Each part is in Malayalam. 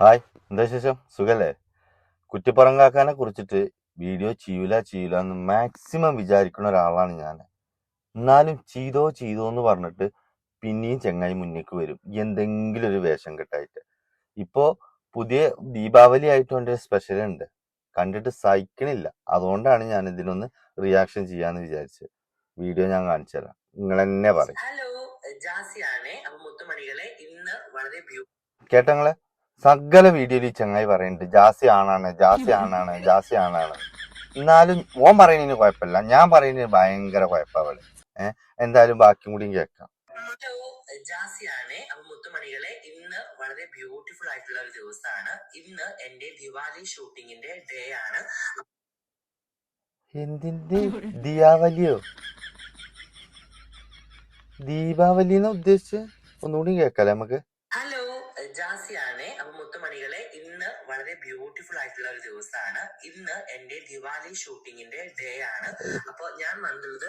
ഹായ് എന്താ വിശേഷം? സുഖല്ലേ? കുറ്റിപ്പുറം കാക്കാനെ കുറിച്ചിട്ട് വീഡിയോ ചെയ്യൂല ചെയ്യൂല എന്ന് മാക്സിമം വിചാരിക്കുന്ന ഒരാളാണ് ഞാൻ. എന്നാലും ചെയ്തോ ചെയ്തോ എന്ന് പറഞ്ഞിട്ട് പിന്നെയും ചെങ്ങായി മുന്നേക്ക് വരും. എന്തെങ്കിലും ഒരു വേഷം കെട്ടായിട്ട്. ഇപ്പോ പുതിയ ദീപാവലി ആയിട്ട് എന്റെ സ്പെഷ്യൽ ഉണ്ട്. കണ്ടിട്ട് സഹിക്കണില്ല. അതുകൊണ്ടാണ് ഞാൻ ഇതിനൊന്ന് റിയാക്ഷൻ ചെയ്യാന്ന് വിചാരിച്ചത്. വീഡിയോ ഞാൻ കാണിച്ചു തരാം. നിങ്ങൾ തന്നെ പറയും. കേട്ടങ്ങളെ സകല വീഡിയോയിൽ ചങ്ങായി പറയുന്നുണ്ട് ജാസി ആണാണ് ജാസി ആണാണ് ജാസി ആണാണ്. എന്നാലും ഓൻ പറയുന്നതിന് കുഴപ്പമില്ല ഞാൻ പറയുന്നതിന് ഭയങ്കര കുഴപ്പമാണ് ഏഹ് എന്തായാലും ബാക്കി കൂടിയും കേൾക്കാം. ജാസിയാണ് അപ്പൊ മുത്തുമണികളെ ഇന്ന് വളരെ ബ്യൂട്ടിഫുൾ ആയിട്ടുള്ള ഒരു ദിവസമാണ്. ഇന്ന് എന്റെ ദിവാലി ഷൂട്ടിങ്ങിന്റെ ഡേ ആണ്. എന്തിന്റെ ദീപാവലിയോ ദീപാവലി എന്ന് ഉദ്ദേശിച്ച്? ഒന്നുകൂടി കേക്കാലേ നമുക്ക്? ഹലോ ജാസിയാണ് അപ്പൊ മുത്തുമണികളെ ഇന്ന് വളരെ ബ്യൂട്ടിഫുൾ ആയിട്ടുള്ള ഒരു ദിവസമാണ് ഇന്ന് എന്റെ ദിവാലി ഷൂട്ടിങ്ങിന്റെ ഡേ ആണ്. അപ്പൊ ഞാൻ വന്നത്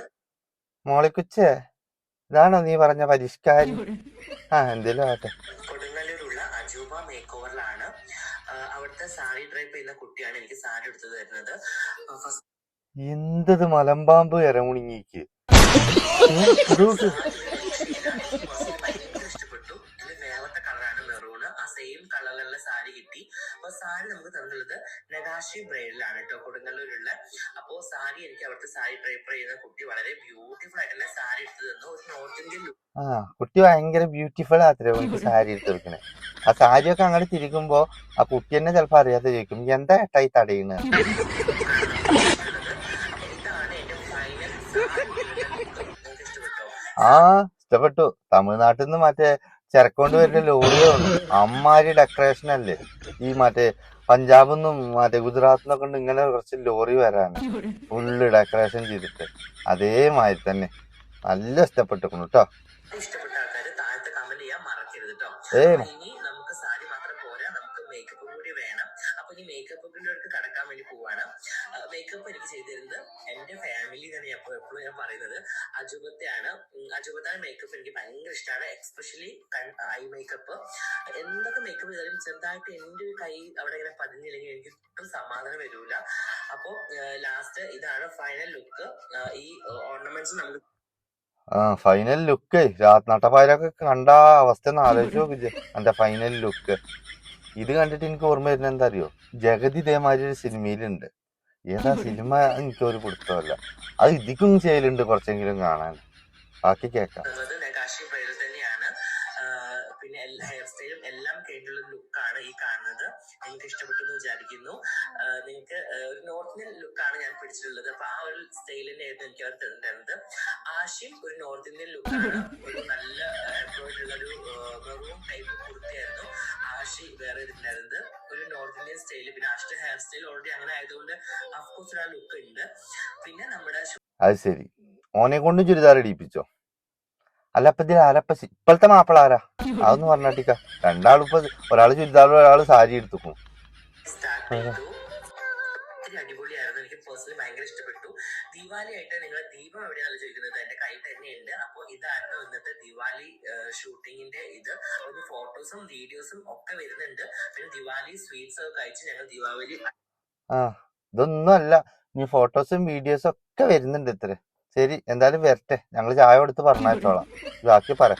മോളിക്കുച്ചേ ഇതാണോ നീ പറഞ്ഞ പരിഷ്കാരി? ആ എന്തേലും ആട്ടെ കൊടുങ്ങല്ലൂരുള്ള അജൂബ മേക്ക് ഓവറിലാണ് അവിടുത്തെ സാരി ഡ്രൈപ്പ് ചെയ്യുന്ന കുട്ടിയാണ് എനിക്ക് സാരി എടുത്തു തരുന്നത്. എന്തത് മലമ്പാമ്പ് ഇറമുണിങ്ങിക്ക് അപ്പൊ സാരി നമുക്ക് തന്നിട്ടുള്ളത് നഗാഷി ബ്രൈഡിലാണ് കേട്ടോ കൊടുങ്ങല്ലൂരുള്ള അപ്പോ സാരി എനിക്ക് അവിടുത്തെ സാരി ഡ്രൈപ്പർ ചെയ്യുന്ന കുട്ടി വളരെ ബ്യൂട്ടിഫുൾ ആയിട്ടുള്ള സാരി എടുത്തു തന്നു. ഒരു നോർത്ത് ഇന്ത്യൻ ലുക്ക് ആ കുട്ടി ഭയങ്കര ബ്യൂട്ടിഫുൾ ആത്രേ എനിക്ക് സാരി എടുത്ത് കൊടുക്കണേ ആ സാരിയൊക്കെ അങ്ങോട്ട് തിരിക്കുമ്പോ ആ കുട്ടി തന്നെ ചിലപ്പോ അറിയാതെ ചോദിക്കും എന്താ തടയുന്നത് സാരി നിങ്ങൾക്ക് ഇഷ്ടപ്പെട്ടോ ആ ഇഷ്ടപ്പെട്ടു. തമിഴ്നാട്ടിൽ നിന്ന് മറ്റേ ചിരക്കൊണ്ട് വരുന്ന ലോറിയാണ് അമ്മാരി ഡെക്കറേഷൻ അല്ലേ? ഈ മറ്റേ പഞ്ചാബിൽ നിന്നും മറ്റേ ഗുജറാത്തിൽ നിന്നൊക്കെ ഉണ്ട് ഇങ്ങനെ കുറച്ച് ലോറി വരാണ് ഫുള്ള് ഡെക്കറേഷൻ ചെയ്തിട്ട്. അതേമാതിരി തന്നെ. നല്ല ഇഷ്ടപ്പെട്ടിരിക്കുന്നു കേട്ടോ ഏ. മേക്കപ്പ് കൂടി വേണം. അപ്പൊ ഈ മേക്കപ്പ് കടക്കാൻ വേണ്ടി പോവാണ്. മേക്കപ്പ് എനിക്ക് ചെയ്തു തരുന്നത് എന്റെ ഫാമിലി തന്നെ അപ്പൊ എപ്പോഴും ഞാൻ പറയുന്നത്. അജുബത്തെയാണ്. അജുബത്താണ് മേക്കപ്പ് എനിക്ക് ഭയങ്കര ഇഷ്ടമാണ് എക്സ്പെഷ്യലി ഐ മേക്കപ്പ് എന്തൊക്കെ മേക്കപ്പ് ചെയ്താലും ചെറുതായിട്ട് എന്റെ ഒരു കൈ അവിടെ ഇങ്ങനെ പതിഞ്ഞില്ലെങ്കിൽ എനിക്ക് ഒട്ടും സമാധാനം വരൂല. അപ്പോ ലാസ്റ്റ് ഇതാണ് ഫൈനൽ ലുക്ക് ഈ ഓർണമെന്റ്സ് നമുക്ക് ആ ഫൈനൽ ലുക്ക് നട്ടപ്പാരൊക്കെ കണ്ട അവസ്ഥ ഒന്ന് ആലോചിച്ച് നോക്കിച്ച് എന്റെ ഫൈനൽ ലുക്ക് ഇത് കണ്ടിട്ട് എനിക്ക് ഓർമ്മ വരുന്ന എന്താ അറിയോ? ജഗതി ഇതേമാതിരി ഒരു സിനിമയിലുണ്ട് ഏതാ സിനിമ എനിക്കൊരു പിടുത്തമല്ല അത് ഇതിക്കും ചെയ്യലുണ്ട് കുറച്ചെങ്കിലും കാണാൻ. ബാക്കി ആഹ് പിന്നെ ഹെയർ സ്റ്റൈലും എല്ലാം ഈ കാണുന്നത്. നിങ്ങൾക്ക് ഇഷ്ടപ്പെട്ടു എന്ന് വിചാരിക്കുന്നു നിങ്ങൾക്ക് ഒരു നോർത്ത് ലുക്ക് ലുക്കാണ് ഞാൻ പിടിച്ചിട്ടുള്ളത്. അപ്പൊ ആ ഒരു തന്നെയായിരുന്നു എനിക്ക് അവർ ഒരു നോർത്ത് ഇന്ത്യൻ ലുക്കാണ് ഒരു നല്ല ഉള്ള ഒരു ടൈപ്പ് കുർത്തിയായിരുന്നു. ആശി വേറെ നോർത്ത് ഇന്ത്യൻ സ്റ്റൈൽ പിന്നെ അഷ്ട ഹെയർ സ്റ്റൈൽ ഓൾറെഡി അങ്ങനെ ആയതുകൊണ്ട് അഫ്കോഴ്സ് ആ ലുക്ക് ഉണ്ട്. പിന്നെ നമ്മുടെ അത് ശരി. ഓനെ കൊണ്ട് ചുരിദാർ ഇടിപ്പിച്ചോ? അല്ല ഇപ്പൊ ഇതിൽ ആരപ്പ ഇപ്പോഴത്തെ മാപ്പിള ആരാ? അതൊന്നും പറഞ്ഞാട്ടിക്ക. രണ്ടാളിപ്പോ ഒരാൾ ചുരിദാർ ഒരാൾ സാരി എടുത്തുക്കും സ്റ്റാർട്ട് ചെയ്തു. ഒത്തിരി അടിപൊളിയായിരുന്നു. എനിക്ക് പേഴ്സണലി ഭയങ്കര ഇഷ്ടപ്പെട്ടു. ദീപാവലി ആയിട്ട് നിങ്ങൾ ദീപം എവിടെയാണ് ചോദിക്കുന്നത്? എന്റെ കയ്യിൽ തന്നെയുണ്ട്. അപ്പോൾ ഇതായിരുന്നു ഇന്നത്തെ ദിവാലി ഷൂട്ടിങ്ങിന്റെ ഇത്. ഒരു ഫോട്ടോസും വീഡിയോസും ഒക്കെ വരുന്നുണ്ട്. പിന്നെ ദിവാലി സ്വീറ്റ്സ് ഒക്കെ കഴിച്ച് ഞങ്ങൾ ദീപാവലി ആ ഇതൊന്നും അല്ല. ഇനി ഫോട്ടോസും വീഡിയോസും ഒക്കെ വരുന്നുണ്ട് ഇത്ര. ശരി എന്തായാലും വരട്ടെ. ഞങ്ങൾ ചായ കൊടുത്ത് പറഞ്ഞോളാം ബാക്കി പറ.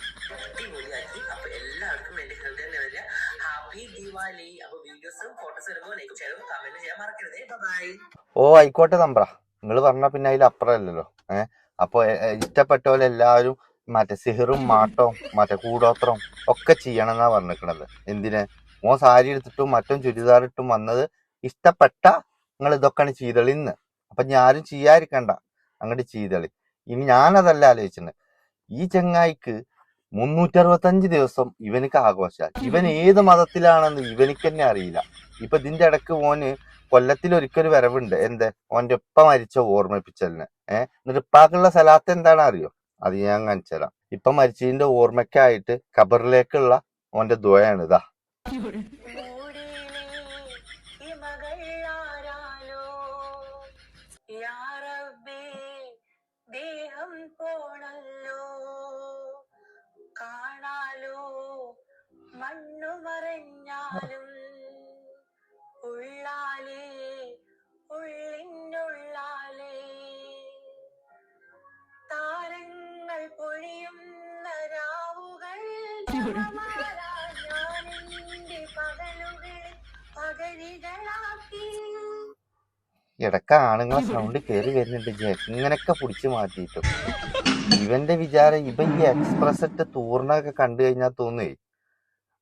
അപ്പൊ എല്ലാവർക്കും എന്റെ ഹൃദയം ഹാപ്പി ദിവാലി അപ്പൊ വീഡിയോസും ഫോട്ടോസും വരുമ്പോൾ ലൈക്ക് ഓ ആയിക്കോട്ടെ തമ്പ്ര. നിങ്ങൾ പറഞ്ഞ പിന്നെ അതിൽ അപ്പുറമല്ലല്ലോ ഏ? അപ്പൊ എല്ലാവരും മറ്റേ സിഹറും മാട്ടവും മറ്റേ കൂടോത്രവും ഒക്കെ ചെയ്യണം എന്നാ പറഞ്ഞിരിക്കണത്. എന്തിന്? ഓ സാരി എടുത്തിട്ടും മറ്റും ചുരിദാർ ഇട്ടും വന്നത് ഇഷ്ടപ്പെട്ട നിങ്ങൾ ഇതൊക്കെയാണ് ചെയ്തളിന്ന് അപ്പൊ ഞാനും ചെയ്യാതിരിക്കണ്ട. അങ്ങോട്ട് ചെയ്തളി. ഇനി ഞാനതല്ല ആലോചിച്ചത്. ഈ ചെങ്ങായിക്ക് മുന്നൂറ്ററുപത്തഞ്ച് ദിവസം ഇവനിക്ക് ആഘോഷാൽ ഇവൻ ഏത് മതത്തിലാണെന്ന് ഇവനിക്ക് തന്നെ അറിയില്ല. ഇപ്പൊ ഇതിന്റെ ഇടയ്ക്ക് ഓന് കൊല്ലത്തിൽ ഒരിക്കലും വരവുണ്ട്. എന്ത്? ഓന്റെ ഉപ്പ മരിച്ച ഓർമ്മിപ്പിച്ചലിന് ഏഹ് എന്നിട്ട് സ്ഥലത്ത് എന്താണ് അറിയോ? അത് ഞാൻ കാണിച്ചു തരാം. ഇപ്പൊ മരിച്ചതിന്റെ ഓർമ്മയ്ക്കായിട്ട് ഖബറിലേക്കുള്ള ഓന്റെ ദ്വയാണ് ഇതാ. ദേഹം പോണല്ലോ കാണാലോ മണ്ണു ഉള്ളാലേ ഉള്ളിനുള്ളാലേ. താരങ്ങൾ പൊഴിയുന്ന രാവുകൾ ഇടക്ക പകലുകളെ ആണുങ്ങളെ സൗണ്ട് കയറി വരുന്നുണ്ട് എങ്ങനെയൊക്കെ പിടിച്ചു മാറ്റിയിട്ടും. ഇവന്റെ വിചാരം ഇവ ഈ എക്സ്പ്രസ് ഇട്ട് തൂർണൊക്കെ കണ്ടു കഴിഞ്ഞാൽ തോന്നുകയും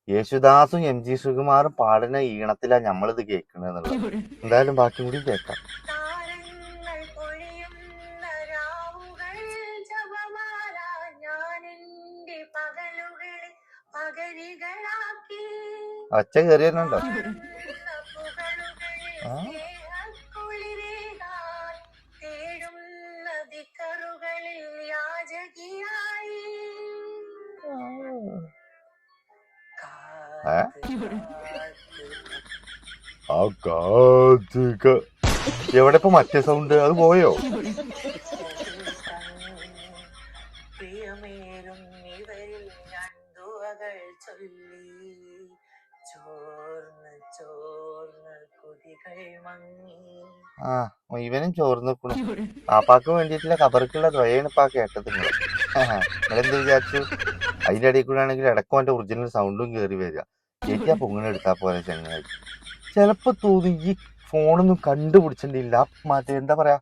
യേശുദാസും എം ജി ശ്രീകുമാറും പാടുന്ന ഈണത്തിലാ നമ്മളിത് കേൾക്കുന്നത് എന്തായാലും ബാക്കി കൂടി കേൾക്കാം. താരങ്ങൾ പൊഴിയുന്ന തേടും നദിക്കറുകളിൽ ഞാനെന്റെ എവിടെ ഇപ്പൊ മറ്റേ സൗണ്ട് അത് പോയോ? ആ ഇവനും ചോർന്ന് ആപ്പാക്ക് പാപ്പാക്ക് വേണ്ടിയിട്ടുള്ള കബർക്കുള്ള ദ്വയാണ് ഇപ്പൊ ആ കേട്ടത് നിങ്ങൾ. നിങ്ങളെന്ത് വിചാരിച്ചു? അതിന്റെ ഇടയിൽ കൂടെ ആണെങ്കിൽ ഇടക്കും അതിന്റെ ഒറിജിനൽ സൗണ്ടും കേറി വരിക. ചേച്ചി ആ പൊങ്ങനെ എടുത്താ പോലെ ചങ്ങായി. ചിലപ്പോ തോന്നി ഈ ഫോണൊന്നും കണ്ടുപിടിച്ചിട്ടില്ല. മറ്റേ എന്താ പറയാ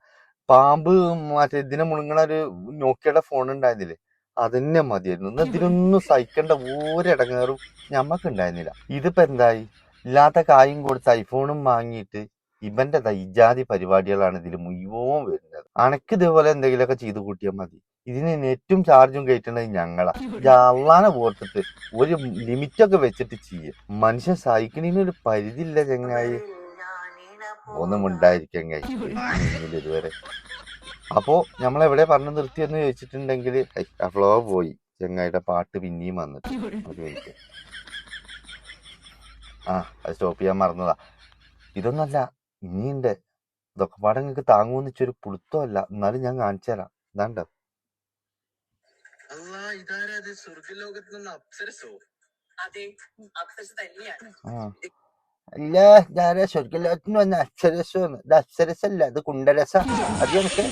പാമ്പ് മറ്റേ ഇതിനെ മുണുങ്ങണ ഒരു നോക്കിയുടെ ഫോൺ ഉണ്ടായിരുന്നില്ലേ? അതന്നെ മതിയായിരുന്നു. എന്നാ ഇതിനൊന്നും സഹിക്കേണ്ട ഒരിടങ്ങേറും ഞമ്മക്ക് ഉണ്ടായിരുന്നില്ല. ഇതിപ്പോ എന്തായി? ഇല്ലാത്ത കായും കൊടുത്ത് ഐഫോണും വാങ്ങിയിട്ട് ഇവന്റെ ഇജാതി പരിപാടികളാണ് ഇതിൽ മുഴുവൻ വരുന്നത്. അനക്ക് ഇതേപോലെ എന്തെങ്കിലുമൊക്കെ ചെയ്തു കൂട്ടിയാൽ മതി. ഇതിന് നെറ്റും ചാർജും കയറ്റുന്നത് ഞങ്ങളാ. അള്ളാനെ ഓർത്തിട്ട് ഒരു ലിമിറ്റൊക്കെ വെച്ചിട്ട് ചെയ്യും. മനുഷ്യൻ സഹിക്കണീന് ഒരു പരിധിയില്ല ചങ്ങായി. ഒന്നും ഉണ്ടായിരിക്കാൻ കഴിയും ഇതുവരെ. അപ്പോ നമ്മളെവിടെ പറഞ്ഞു നിർത്തിയെന്ന് ചോദിച്ചിട്ടുണ്ടെങ്കിൽ ആ ഫ്ലോ പോയി. ചെങ്ങായിയുടെ പാട്ട് പിന്നെയും വന്നിട്ട്. ആ അത് സ്റ്റോപ്പ് ചെയ്യാൻ മറന്നതാ. ഇതൊന്നല്ല ഇനിയുണ്ട് ഇതൊക്കെ പാടെ നിങ്ങൾക്ക് താങ്ങുമെന്ന് വെച്ചൊരു പുളുത്തമല്ല എന്നാലും ഞാൻ കാണിച്ചു തരാം. ഇതാണ്ട്? അല്ലാ ഇതാരത് സ്വർഗലോകത്ത് നിന്ന് അപ്സരസോ? അതെ അപ്സരസ് തന്നെയാണ്. ആ. അല്ല ഞാൻ സ്വർഗലോകത്തിന് വന്ന അക്ഷരസ്വന്ന് ഇത് അക്ഷരസല്ല ഇത് കുണ്ടരസ അത് എനിക്ക്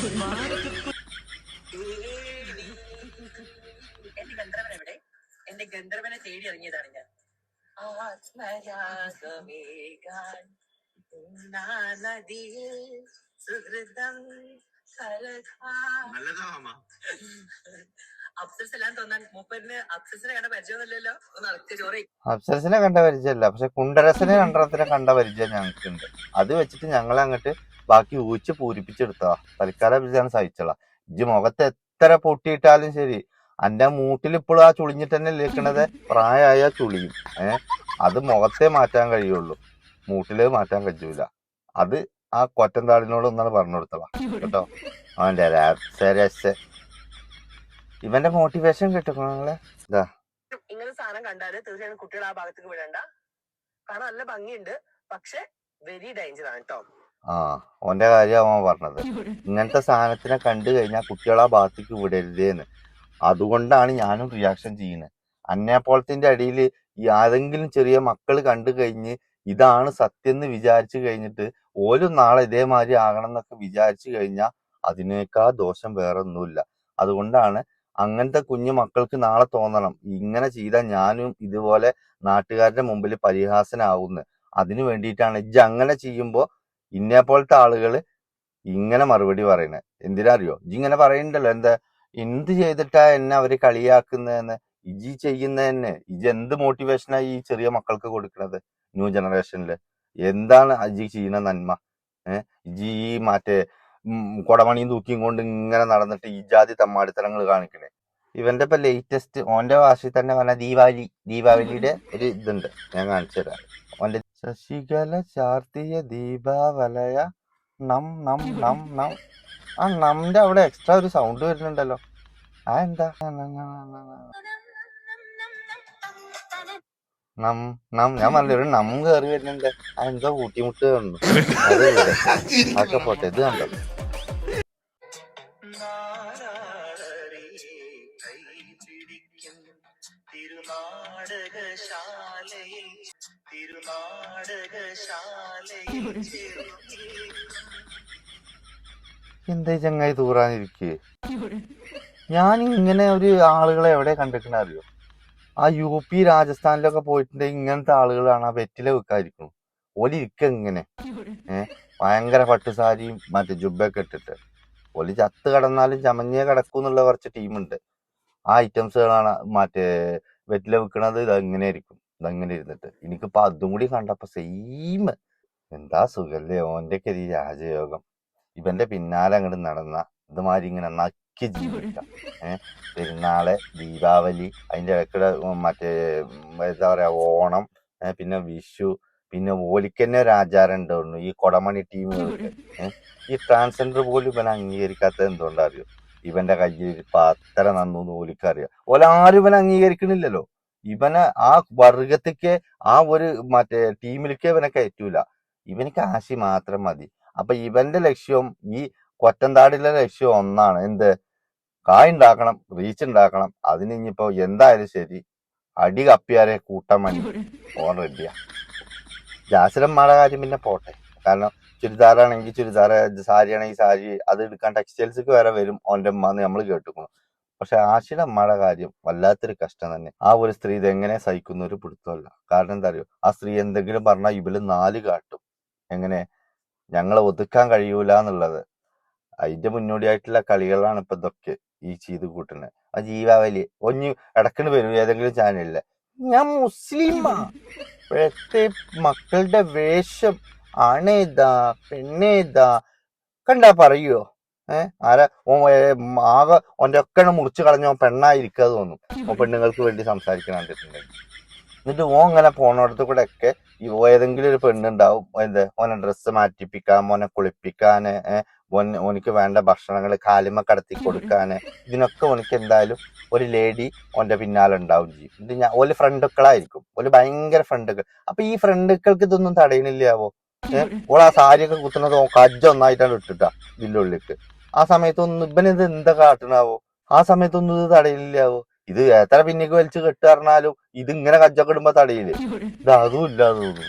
എന്റെ ഗന്ധർവൻ എവിടെ? എന്റെ ഗന്ധർവനെ തേടി ഇറങ്ങിയതാണ് ഞാൻ. ആത്മരാഗമേകാൻ നദിയിൽ സുഹൃതം അപ്സരസിനെ കണ്ട പരിചയമല്ല. പക്ഷെ കുണ്ടരസിനെ രണ്ടെണ്ണത്തിനെ കണ്ട പരിചയം ഞങ്ങൾക്കുണ്ട്. അത് വെച്ചിട്ട് ഞങ്ങൾ അങ്ങോട്ട് ബാക്കി ഊച്ച് പൂരിപ്പിച്ചെടുത്തതാ. തൽക്കാലം ഇതാണ് സഹിച്ചോളാം. ഇജ്ജ് മുഖത്ത് എത്ര പൊട്ടിയിട്ടാലും ശരി അന്റെ മൂട്ടിൽ ഇപ്പോഴും ആ ചുളിഞ്ഞിട്ട് തന്നെ ഇരിക്കണത് പ്രായമായ ചുളിയും. ഏഹ് അത് മുഖത്തെ മാറ്റാൻ കഴിയുള്ളൂ. മൂട്ടിൽ മാറ്റാൻ കഴിയൂല. അത് ആ കൊറ്റൻ താടിനോട് ഒന്നാണ് പറഞ്ഞു കൊടുത്തതാ കേട്ടോ അവന്റെ ഒരു അപ്സരസ് ഇവന്റെ മോട്ടിവേഷൻ കിട്ടും നിങ്ങളെ ഇങ്ങനെ സാധനം കണ്ടാൽ തീർച്ചയായും കുട്ടികൾ ആ ഭാഗത്തേക്ക് വിടണ്ട. കാരണം നല്ല ഭംഗിയുണ്ട്. പക്ഷെ വെരി ഡേഞ്ചർ ആണ് കേട്ടോ. ആ ഓന്റെ കാര്യം അവൻ പറഞ്ഞത്. ഇങ്ങനത്തെ സാധനത്തിനെ കണ്ടു കഴിഞ്ഞാൽ കുട്ടികളാ ആ ഭാഗത്തേക്ക് വിടരുതേന്ന്. അതുകൊണ്ടാണ് ഞാനും റിയാക്ഷൻ ചെയ്യുന്നത്. അന്നെ പോലത്തിന്റെ അടിയിൽ ആരെങ്കിലും ചെറിയ മക്കൾ കണ്ടു കഴിഞ്ഞ് ഇതാണ് സത്യം എന്ന് വിചാരിച്ചു കഴിഞ്ഞിട്ട് ഓലും നാളെ ഇതേമാതിരി ആകണം എന്നൊക്കെ വിചാരിച്ചു കഴിഞ്ഞാൽ അതിനേക്കാൾ ദോഷം വേറെ ഒന്നുമില്ല അതുകൊണ്ടാണ് അങ്ങനത്തെ കുഞ്ഞു മക്കൾക്ക് നാളെ തോന്നണം. ഇങ്ങനെ ചെയ്താൽ ഞാനും ഇതുപോലെ നാട്ടുകാരുടെ മുമ്പിൽ പരിഹാസനാവുന്നു. അതിനു വേണ്ടിയിട്ടാണ് ഇജ്ജ് അങ്ങനെ ചെയ്യുമ്പോൾ ഇന്നെ പോലത്തെ ആളുകൾ ഇങ്ങനെ മറുപടി പറയുന്നത് എന്തിനാ അറിയോ ഇജ്ജ് ഇങ്ങനെ പറയണ്ടല്ലോ. എന്താ? എന്ത് ചെയ്തിട്ടാ എന്നെ അവർ കളിയാക്കുന്നതെന്ന് ഇജി ചെയ്യുന്നതന്നെ ഇജ് എന്ത് മോട്ടിവേഷനാ ഈ ചെറിയ മക്കൾക്ക് കൊടുക്കുന്നത് ന്യൂ ജനറേഷനിൽ എന്താണ് അജി ചെയ്യുന്ന നന്മ? ഏഹ് ഈ മറ്റേ കൊടമണിയും തൂക്കിയും കൊണ്ട് ഇങ്ങനെ നടന്നിട്ട് ഈ ജാതി തമ്മാടിത്തരങ്ങൾ കാണിക്കണേ. ഇവന്റെ ഇപ്പൊ ലേറ്റസ്റ്റ് ഓന്റെ വാശി തന്നെ പറഞ്ഞ ദീപാവലി. ദീപാവലിയുടെ ഒരു ഇതുണ്ട്. ഞാൻ കാണിച്ചു തരാം. ഓന്റെ ശശികല ചാർത്തിയ ദീപാവലയ നം നം നം നം. ആ നമ്മുടെ അവിടെ എക്സ്ട്രാ ഒരു സൗണ്ട് വരുന്നുണ്ടല്ലോ. ആ എന്താ? ഞാൻ പറഞ്ഞ ഒരു നം കയറി വരുന്നുണ്ട്. അതെന്താ കൂട്ടിമുട്ട് കണ്ടു. അത് അതൊക്കെ പോട്ടെ ഇത് കണ്ടോ? തിരുനാടകശാലയിൽ തിരുനാടകശാലയിൽ എന്താ ചങ്ങായി തൂറാനിരിക്കേ? ഞാൻ ഇങ്ങനെ ഒരു ആളുകളെ എവിടെ കണ്ടിട്ടുണ്ട് അറിയോ? ആ യു പി രാജസ്ഥാനിലൊക്കെ പോയിട്ടുണ്ടെങ്കിൽ ഇങ്ങനത്തെ ആളുകളാണ് ആ വെറ്റില വെക്കാതിരിക്കുന്നത് ഓൽ ഇരിക്ക ഇങ്ങനെ. ഏഹ് ഭയങ്കര പട്ടുസാരിയും മറ്റേ ജുബൊക്കെ ഇട്ടിട്ട്. ഒലി ചത്ത് കടന്നാലും ചമഞ്ഞേ കിടക്കും എന്നുള്ള കുറച്ച് ടീമുണ്ട്. ആ ഐറ്റംസുകളാണ് മറ്റേ വെറ്റില വെക്കണത്. ഇത് ആയിരിക്കും. ഇതങ്ങനെ ഇരുന്നിട്ട്. എനിക്കിപ്പോ അതും കൂടി കണ്ടപ്പോ സെയിം എന്താ സുഖല്ലേ? ഓന്റെ ഈ രാജയോഗം. ഇവന്റെ പിന്നാലെ അങ്ങോട്ട് നടന്ന. ഇതുമാതിരി ഇങ്ങനെ നക്കി ജീവിക്കാം ഏഹ് പെരുന്നാൾ ദീപാവലി അതിന്റെ ഇടയ്ക്കിടെ മറ്റേ എന്താ പറയാ ഓണം പിന്നെ വിഷു പിന്നെ ഓലിക്കന്നെ ഒരു ആചാരം ഉണ്ടായിരുന്നു ഈ കൊടമണി ടീമുകൾക്ക് ഈ ട്രാൻസ്ജെൻഡർ പോലും ഇവൻ അംഗീകരിക്കാത്തത് എന്തുകൊണ്ടാ അറിയോ? ഇവന്റെ കയ്യിൽ ഇപ്പൊ അത്ര നന്നു ഓലിക്കറിയാം. ഓലാരും ഇവനെ അംഗീകരിക്കണില്ലല്ലോ. ഇവനെ ആ വർഗത്തേക്ക് ആ ഒരു മറ്റേ ടീമിലേക്ക് ഇവനെ കയറ്റൂല. ഇവനിക്ക് ആശി മാത്രം മതി. അപ്പൊ ഇവന്റെ ലക്ഷ്യം ഈ കൊറ്റന്താടിലെ ലക്ഷ്യം ഒന്നാണ്. എന്ത്? കായ് ഉണ്ടാക്കണം റീച്ച് ഉണ്ടാക്കണം അതിന് ഇനിയിപ്പോ എന്തായാലും ശരി. അടി കപ്പിയാരെ കൂട്ടാൻ വേണ്ടി ഓൺ റെഡിയാ ജാസിലമ്മയുടെ കാര്യം പിന്നെ പോട്ടെ. കാരണം ചുരിദാറാണെങ്കിൽ ചുരിദാർ സാരി ആണെങ്കിൽ സാരി അത് എടുക്കാൻ ടെക്സ്റ്റൈൽസിക്ക് വരെ വരും. ഓന്റെ അമ്മ നമ്മൾ കേട്ടുക്കണം. പക്ഷെ ആശിയുടെ അമ്മയുടെ കാര്യം വല്ലാത്തൊരു കഷ്ടം തന്നെ. ആ ഒരു സ്ത്രീ ഇത് എങ്ങനെ സഹിക്കുന്ന ഒരു പിടുത്തമല്ല. കാരണം എന്താ അറിയോ ആ സ്ത്രീ എന്തെങ്കിലും പറഞ്ഞാൽ ഇവൽ നാല് കാട്ടും. എങ്ങനെ? ഞങ്ങളെ ഒതുക്കാൻ കഴിയൂല എന്നുള്ളത് അതിന്റെ മുന്നോടിയായിട്ടുള്ള കളികളാണ് ഇപ്പൊ ഇതൊക്കെ ഈ ചെയ്ത് കൂട്ടുന്നത് ആ ജീവാവലി. ഒഞ്ഞു ഇടക്കിന് വരും ഏതെങ്കിലും ചാനലിൽ. ഞാൻ മുസ്ലിമാ. മക്കളുടെ വേഷം. ആണേതാ പെണ്ണേതാ? കണ്ടാ പറയോ? ഏ? ആരാ? ഓ ആകെ ഒക്കെ മുറിച്ച് കളഞ്ഞ പെണ്ണായിരിക്കാ തോന്നും. ഓ പെണ്ണുങ്ങൾക്ക് വേണ്ടി സംസാരിക്കണം എന്നിട്ട് ഓ ഇങ്ങനെ പോണോടത്ത് കൂടെ ഒക്കെ ഏതെങ്കിലും ഒരു പെണ്ണുണ്ടാവും. എന്താ? ഓനെ ഡ്രസ്സ് മാറ്റിപ്പിക്കാൻ ഓനെ കുളിപ്പിക്കാന് ഏഹ് ഓൻ ഓനിക്ക് വേണ്ട ഭക്ഷണങ്ങൾ കാലിമ കടത്തി കൊടുക്കാന്. ഇതിനൊക്കെ ഓനിക്ക് എന്തായാലും ഒരു ലേഡി ഓന്റെ പിന്നാലെ ഉണ്ടാവും ചെയ്യും. ഇത് ഞാൻ ഓൽ ഫ്രണ്ടുക്കളായിരിക്കും. ഓൽ ഭയങ്കര ഫ്രണ്ടുക്കൾ അപ്പൊ ഈ ഫ്രണ്ടുക്കൾക്ക് ഇതൊന്നും തടയണില്ലാവോ ഓൾ ആ സാരിയൊക്കെ കുത്തുന്നത് കജ്ജ ഒന്നായിട്ടാണ് ഇട്ടിട്ടാ ബില്ലുള്ളിക്ക്. ആ സമയത്തൊന്നും ഇവനിത് എന്താ കാട്ടണാവോ ആ സമയത്തൊന്നും ഇത് തടയില്ലാവോ ഇത് എത്ര പിന്നേക്ക് വലിച്ചു കെട്ട് പറഞ്ഞാലും ഇത് ഇങ്ങനെ കജ്ജൊക്കെ ഇടുമ്പോ തടയില്ലേ ഇത് അതും ഇല്ലാതെ തോന്നുന്നു.